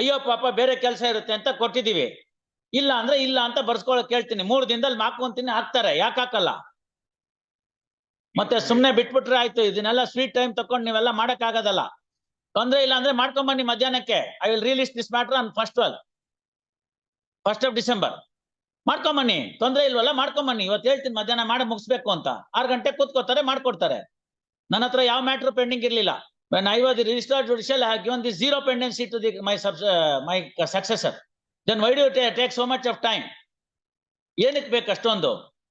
ಅಯ್ಯೋ ಪಾಪ ಬೇರೆ ಕೆಲಸ ಇರುತ್ತೆ ಅಂತ ಕೊಟ್ಟಿದ್ದೀವಿ. ಇಲ್ಲ ಅಂದ್ರೆ ಇಲ್ಲ ಅಂತ ಬರ್ಸ್ಕೊಳಕ್ ಹೇಳ್ತೀನಿ ಮೂರು ದಿನದಲ್ಲಿ ಮಾಡ್ಕೊಂತೀನಿ ಹಾಕ್ತಾರೆ. ಯಾಕೆ ಹಾಕಲ್ಲ? ಮತ್ತೆ ಸುಮ್ನೆ ಬಿಟ್ಬಿಟ್ರೆ ಆಯ್ತು. ಇದನ್ನೆಲ್ಲ ಸ್ವೀಟ್ ಟೈಮ್ ತಕೊಂಡು ನೀವೆಲ್ಲ ಮಾಡಕ್ ಆಗೋದಲ್ಲ ತೊಂದ್ರೆ ಇಲ್ಲ ಅಂದ್ರೆ ಮಾಡ್ಕೊಂಬನ್ನಿ ಮಧ್ಯಾಹ್ನಕ್ಕೆ. I will release this matter on first all first of December ಮಾಡ್ಕೊಂಬನ್ನಿ ತೊಂದ್ರೆ ಇಲ್ವಲ್ಲ ಮಾಡ್ಕೊಂಬನ್ನಿ ಇವತ್ತು ಹೇಳ್ತೀನಿ ಮಧ್ಯಾಹ್ನ ಮಾಡಿ ಮುಗಿಸ್ಬೇಕು ಅಂತ. ಆರು ಗಂಟೆ ಕೂತ್ಕೋತಾರೆ, ಮಾಡ್ಕೊಡ್ತಾರೆ. ನನ್ನ ಹತ್ರ ಯಾವ ಮ್ಯಾಟ್ರ್ ಪೆಂಡಿಂಗ್ ಇರ್ಲಿಲ್ಲ. When I was the registrar judicial, I have given the zero pendency to the my uh, my successor. Then why do you take so much of time? ಏನಕ್ಕೆ ಬೇಕು ಅಷ್ಟೊಂದು?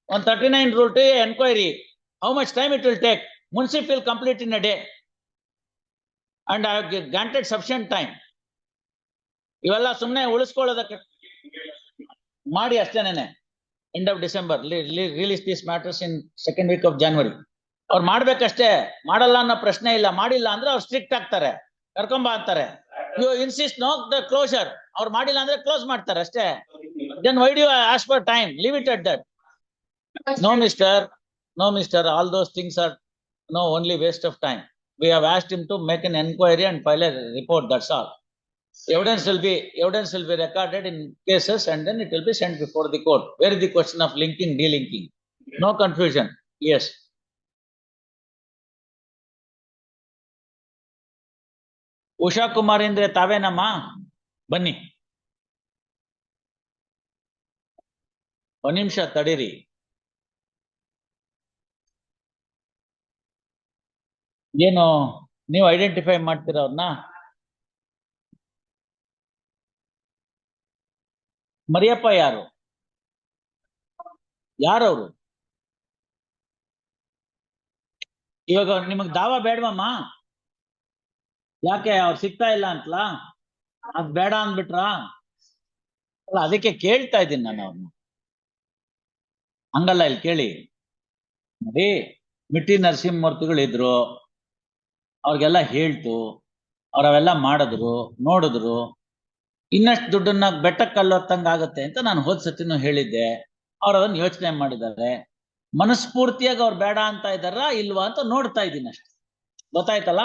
ಒಂದು thirty nine rule two enquiry how much time it will take munsif will complete in a day and I granted sufficient time ಇವೆಲ್ಲ ಸುಮ್ಮನೆ ಉಳಿಸ್ಕೊಳ್ಳೋದಕ್ಕೆ ಮಾಡಿ ಅಷ್ಟೇನೆ end of December release this matters in second week of January ಅವ್ರು ಮಾಡ್ಬೇಕಷ್ಟೇ. ಮಾಡಲ್ಲ ಅನ್ನೋ ಪ್ರಶ್ನೆ ಇಲ್ಲ. ಮಾಡಿಲ್ಲ ಅಂದ್ರೆ ಅವ್ರು ಸ್ಟ್ರಿಕ್ಟ್ ಆಗ್ತಾರೆ. ಕರ್ಕೊಂಬ ಅಂತಾರೆ. You insist no the closure ಅವ್ರು ಮಾಡಿಲ್ಲ ಅಂದ್ರೆ ಕ್ಲೋಸ್ ಮಾಡ್ತಾರೆ ಅಷ್ಟೇ. Then why do ask for time leave it at that no mister no mister all those things are no only waste of time we have asked him to make an enquiry and file a report that's all evidence will be, evidence will be recorded in cases and then it will be sent before the court. Where is the question of linking, delinking? No confusion. Yes. Usha Kumar ಅಂದ್ರೆ ತಾವೇನಮ್ಮ ಬನ್ನಿ. ಒಂದ್ ನಿಮಿಷ ತಡೀರಿ. ಏನು, ನೀವು identify ಮಾಡ್ತೀರ ಅವ್ರನ್ನ ಮರಿಯಪ್ಪ ಯಾರು? ಯಾರವರು? ಇವಾಗ ನಿಮಗ್ ದಾವ ಬೇಡವಮ್ಮ? ಯಾಕೆ ಅವ್ರು ಸಿಗ್ತಾ ಇಲ್ಲ ಅಂತಲಾ? ಅದ್ ಬೇಡ ಅಂದ್ಬಿಟ್ರಾ? ಅಲ್ಲ, ಅದಕ್ಕೆ ಕೇಳ್ತಾ ಇದ್ದೀನಿ ನಾನು ಅವ್ರನ್ನ ಹಂಗಲ್ಲ, ಇಲ್ಲಿ ಕೇಳಿ. ನೋಡಿ, ಮಿಟ್ಟಿ ನರಸಿಂಹಮೂರ್ತಿಗಳಿದ್ರು ಅವ್ರಿಗೆಲ್ಲ ಹೇಳ್ತು, ಅವ್ರವೆಲ್ಲ ಮಾಡಿದ್ರು, ನೋಡಿದ್ರು, ಇನ್ನಷ್ಟು ದುಡ್ಡನ್ನ ಬೆಟ್ಟಕ್ಕೆ ಕಲ್ಲೊತ್ತಂಗ ಆಗತ್ತೆ ಅಂತ ನಾನು ಹೋದ್ ಸತಿನೂ ಹೇಳಿದ್ದೆ. ಅವ್ರು ಅದನ್ನ ಯೋಚನೆ ಮಾಡಿದ್ದಾರೆ. ಮನಸ್ಫೂರ್ತಿಯಾಗಿ ಅವ್ರು ಬೇಡ ಅಂತ ಇದ್ದಾರಾ, ಇಲ್ವಾ ಅಂತ ನೋಡ್ತಾ ಇದ್ದೀನಿ ಅಷ್ಟೇ. ಗೊತ್ತಾಯ್ತಲ್ಲ?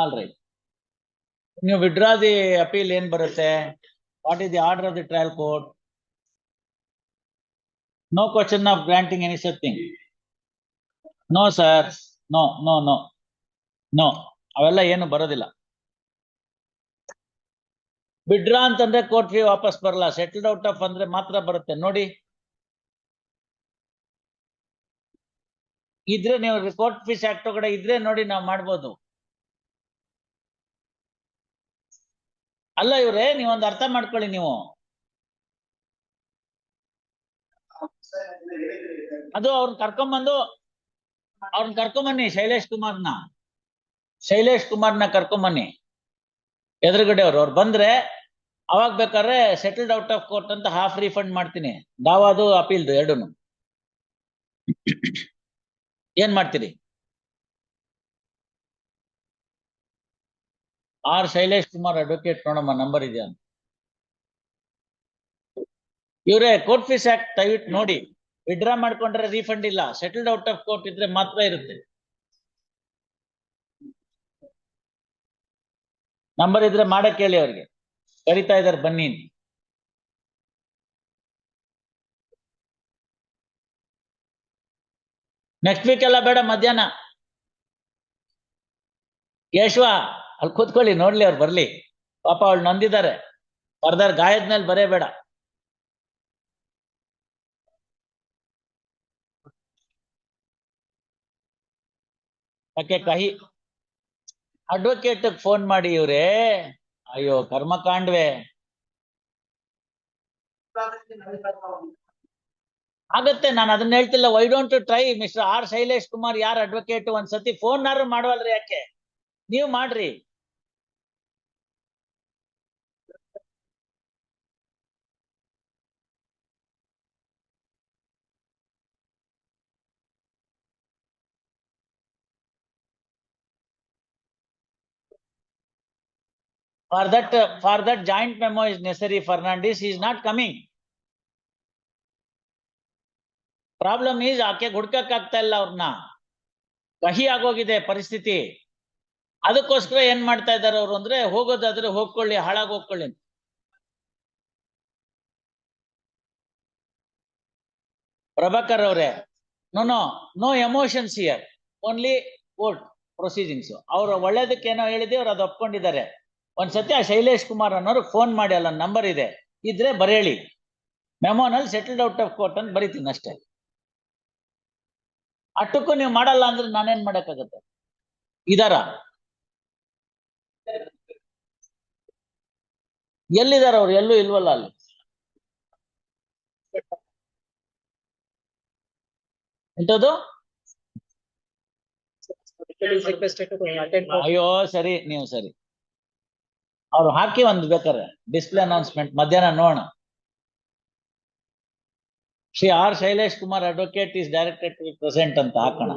ಆಲ್ ರೈಟ್ ನೀವು ವಿಡ್ರಾ ದಿ ಅಪೀಲ್ ಏನ್ ಬರುತ್ತೆ? What is the order of the trial court no question of granting any no sir no no no no ಅವೆಲ್ಲ ಏನು ಬರೋದಿಲ್ಲ. ವಿಡ್ರಾ ಅಂತಂದ್ರೆ ಕೋರ್ಟ್ ಫೀ ವಾಪಸ್ ಬರಲ್ಲ. ಸೆಟಲ್ಡ್ ಔಟ್ ಆಫ್ ಅಂದ್ರೆ ಮಾತ್ರ ಬರುತ್ತೆ. ನೋಡಿ. ಇದ್ರೆ ನೀವು ಕೋರ್ಟ್ ಫೀಸ್ ಆಕ್ಟ್ ಒಳಗಡೆ ಇದ್ರೆ ನೋಡಿ ನಾವು ಮಾಡ್ಬೋದು. ಅಲ್ಲ ಇವ್ರೆ ನೀವೊಂದು ಅರ್ಥ ಮಾಡ್ಕೊಳ್ಳಿ ನೀವು. ಅದು ಅವ್ರನ್ನ ಕರ್ಕೊಂಬಂದು ಅವ್ರನ್ನ ಕರ್ಕೊಂಬನ್ನಿ ಶೈಲೇಶ್ ಕುಮಾರ್ನ. ಶೈಲೇಶ್ ಕುಮಾರ್ನ ಕರ್ಕೊಂಬನ್ನಿ. ಎದುರುಗಡೆ ಅವ್ರು ಅವ್ರು ಬಂದ್ರೆ ಅವಾಗ ಬೇಕಾದ್ರೆ ಸೆಟಲ್ಡ್ ಔಟ್ ಆಫ್ ಕೋರ್ಟ್ ಅಂತ ಹಾಫ್ ರಿಫಂಡ್ ಮಾಡ್ತೀನಿ. ದಾವಾದು, ಅಪೀಲ್ದು ಎರಡೂನು. ಏನ್ ಮಾಡ್ತೀರಿ? ಆರ್ ಶೈಲೇಶ್ ಕುಮಾರ್ ಅಡ್ವೊಕೇಟ್ ನೋಡಮ್ಮ ನಂಬರ್ ಇದೆಯಾ ಇವರೇ ಕೋರ್ಟ್ ಫೀಸ್ ಆಕ್ಟ್ ದಯವಿಟ್ಟು ನೋಡಿ ವಿಡ್ರಾ ಮಾಡ್ಕೊಂಡ್ರೆ ರೀಫಂಡ್ ಇಲ್ಲ ಸೆಟಲ್ಡ್ ಔಟ್ ಆಫ್ ಕೋರ್ಟ್ ಇದ್ರೆ ಮಾತ್ರ ಇರುತ್ತೆ. ನಂಬರ್ ಇದ್ರೆ ಮಾಡಕ್ ಹೇಳಿ ಅವ್ರಿಗೆ. ಕರಿತಾ ಇದಾರೆ, ಬನ್ನಿ ನೆಕ್ಸ್ಟ್ ವೀಕ್ ಎಲ್ಲ ಬೇಡ, ಮಧ್ಯಾಹ್ನ. ಕೇಶವ ಅಲ್ಲಿ ಕೂತ್ಕೊಳ್ಳಿ, ನೋಡ್ಲಿ ಅವ್ರು ಬರ್ಲಿ. ಪಾಪ ಅವಳು ನೊಂದಿದ್ದಾರೆ. ಹೊರದಾರ್ ಗಾಯದ ಮೇಲೆ ಬರೇ ಬೇಡ ಯಾಕೆ ಕಹಿ? ಅಡ್ವೊಕೇಟ್ ಫೋನ್ ಮಾಡಿ ಇವ್ರೆ. ಅಯ್ಯೋ, ಕರ್ಮಕಾಂಡ್ವೆ. ಆಗತ್ತೆ, ನಾನು ಅದನ್ನ ಹೇಳ್ತಿಲ್ಲ. Why don't try mister R Shailesh Kumar ಯಾರ್ ಅಡ್ವೊಕೇಟ್ ಒಂದ್ಸತಿ? ಫೋನ್ ನಾರು ಮಾಡವಲ್ರಿ ಯಾಕೆ? ನೀವ್ ಮಾಡ್ರಿ. For that, uh, for that joint memo is necessary, Fernandez, he is not coming. Problem is ಆಕೆ ಹುಡ್ಕಕ್ ಇಲ್ಲ ಅವ್ರನ್ನ ಕಹಿ ಆಗೋಗಿದೆ ಪರಿಸ್ಥಿತಿ. ಅದಕ್ಕೋಸ್ಕರ ಏನ್ ಮಾಡ್ತಾ ಇದಾರೆ ಅವ್ರು ಅಂದ್ರೆ ಹೋಗೋದಾದ್ರೆ ಹೋಗ್ಕೊಳ್ಳಿ ಹಾಳಾಗ್ ಹೋಗ್ಕೊಳ್ಳಿ ಪ್ರಭಾಕರ್ ಅವರೇ no no no emotions here only vote proceedings ಅವ್ರು ಒಳ್ಳೇದಕ್ಕೆ ಏನೋ ಹೇಳಿದೆ ಅವ್ರು ಅದು ಒಪ್ಕೊಂಡಿದ್ದಾರೆ. ಒಂದ್ಸತಿ ಸತ್ಯ ಶೈಲೇಶ್ ಕುಮಾರ್ ಅನ್ನೋರು ಫೋನ್ ಮಾಡಿ ಅಲ್ಲ ನಂಬರ್ ಇದೆ, ಇದ್ರೆ ಬರೇಳಿ. ಮೆಮೋನಲ್ಲಿ ಸೆಟಲ್ಡ್ ಔಟ್ ಆಫ್ ಕೋರ್ಟ್ ಅಂತ ಬರೀತೀನಿ ಅಷ್ಟೇ. ಅಷ್ಟಕ್ಕೂ ನೀವು ಮಾಡಲ್ಲ ಅಂದ್ರೆ ನಾನೇನ್ ಮಾಡಕ್ಕಾಗತ್ತೆ? ಇದಾರ? ಎಲ್ಲಿದಾರ ಅವ್ರು? ಎಲ್ಲೂ ಇಲ್ವಲ್ಲ ಅಲ್ಲಿ? ಎಂತದ್ದು ಅಯ್ಯೋ, ಸರಿ, ನೀವು ಸರಿ. ಅವ್ರು ಹಾಕಿ ಒಂದು ಬೇಕಾರೆ ಡಿಸ್ಪ್ಲೇ ಅನೌನ್ಸ್ಮೆಂಟ್ ಮಧ್ಯಾಹ್ನ ನೋಡೋಣ. Shri R Shailesh Kumar advocate is directed to present ಅಂತ ಹಾಕೋಣ.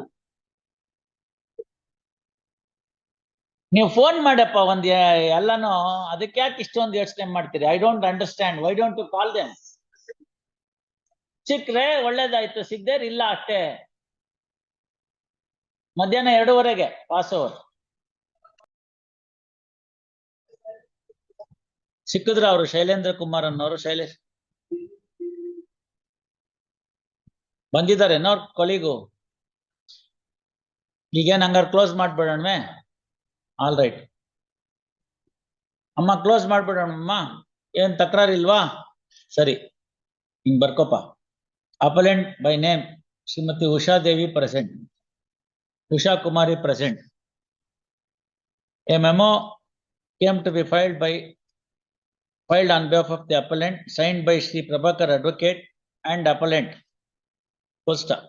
ನೀವು ಫೋನ್ ಮಾಡಪ್ಪ ಒಂದ್ ಎಲ್ಲಾನು ಅದಕ್ಕೆ ಯಾಕೆ ಇಷ್ಟೊಂದು ಯೋಚನೆ ಮಾಡ್ತೀರಿ? I don't understand why don't to call them ಸಿಕ್ಕ್ರೆ ಒಳ್ಳೇದಾಯ್ತು. ಸಿಗ್ದೇರ್ ಇಲ್ಲ ಅಷ್ಟೇ. ಮಧ್ಯಾಹ್ನ ಎರಡೂವರೆಗೆ ಪಾಸ್ ಓವರ್ ಸಿಕ್ಕಿದ್ರ ಅವರು ಶೈಲೇಂದ್ರ ಕುಮಾರ್ ಅನ್ನೋರು ಶೈಲೇಶ್ ಬಂದಿದ್ದಾರೆ ಅವ್ರ ಕೊಲಿಗು. ಈಗೇನ್ ಹಂಗಾರೆ ಕ್ಲೋಸ್ ಮಾಡ್ಬಿಡೋಣವೇ? ಆಲ್ ರೈಟ್ ಅಮ್ಮ ಕ್ಲೋಸ್ ಮಾಡ್ಬಿಡೋಣಮ್ಮ ಏನ್ ತಕರಾರಿಲ್ವಾ? ಸರಿ. ಹಿಂಗ್ ಬರ್ಕೋಪ appellant by name, Shrimati Usha Devi present. Usha Kumari present. A memo came to be filed by filed on behalf of the appellant, signed by Sri Prabhakar Advocate and appellant. Stop.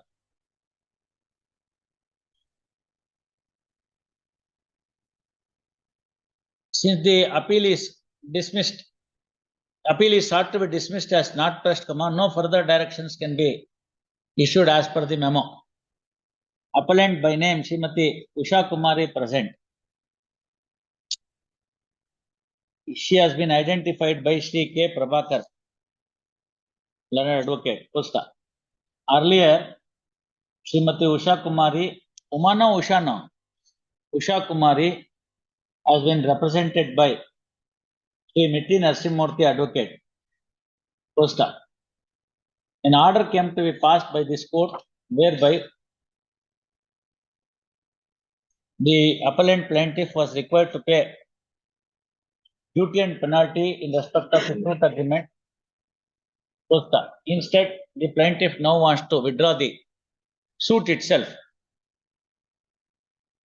Since the appeal is dismissed, appeal is sought to be dismissed as not pressed, comma, no further directions can be issued as per the memo. Appellant by name Srimati Usha Kumari present. She has been identified by Shri K. Prabhakar, learned advocate, Pusta. Earlier, Srimati Usha Kumari, Umana Usha Usha Kumari has been represented by Sri Miti Narsimurthy advocate, Pusta. An order came to be passed by this court whereby the appellant plaintiff was required to pay duty and penalty in respect of the agreement. Pusta. Instead, the plaintiff now wants to withdraw the suit itself.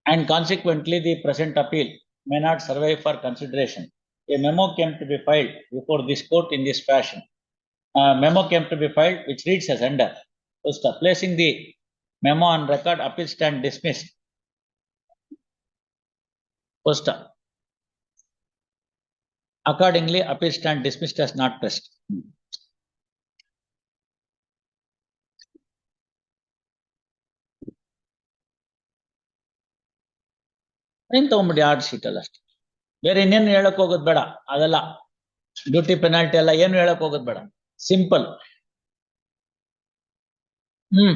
And consequently, the present appeal may not survive for consideration. A memo came to be filed before this court in this fashion. A memo came to be filed which reads as under. Pusta. Placing the memo on record, appeal stand dismissed. Pusta. Accordingly, appeal stand dismissed as not pressed. ಏನ್ ತಗೊಂಬಿಡಿ order sheet ಅಲ್ಲ ಅಷ್ಟೇ. ಬೇರೆ ಇನ್ನೇನು ಹೇಳಕ್ ಹೋಗೋದ್ ಬೇಡ. ಅದೆಲ್ಲ duty penalty ಎಲ್ಲ ಏನು ಹೇಳಕ್ ಹೋಗೋದ್ ಬೇಡ. ಸಿಂಪಲ್ ಹ್ಮ್.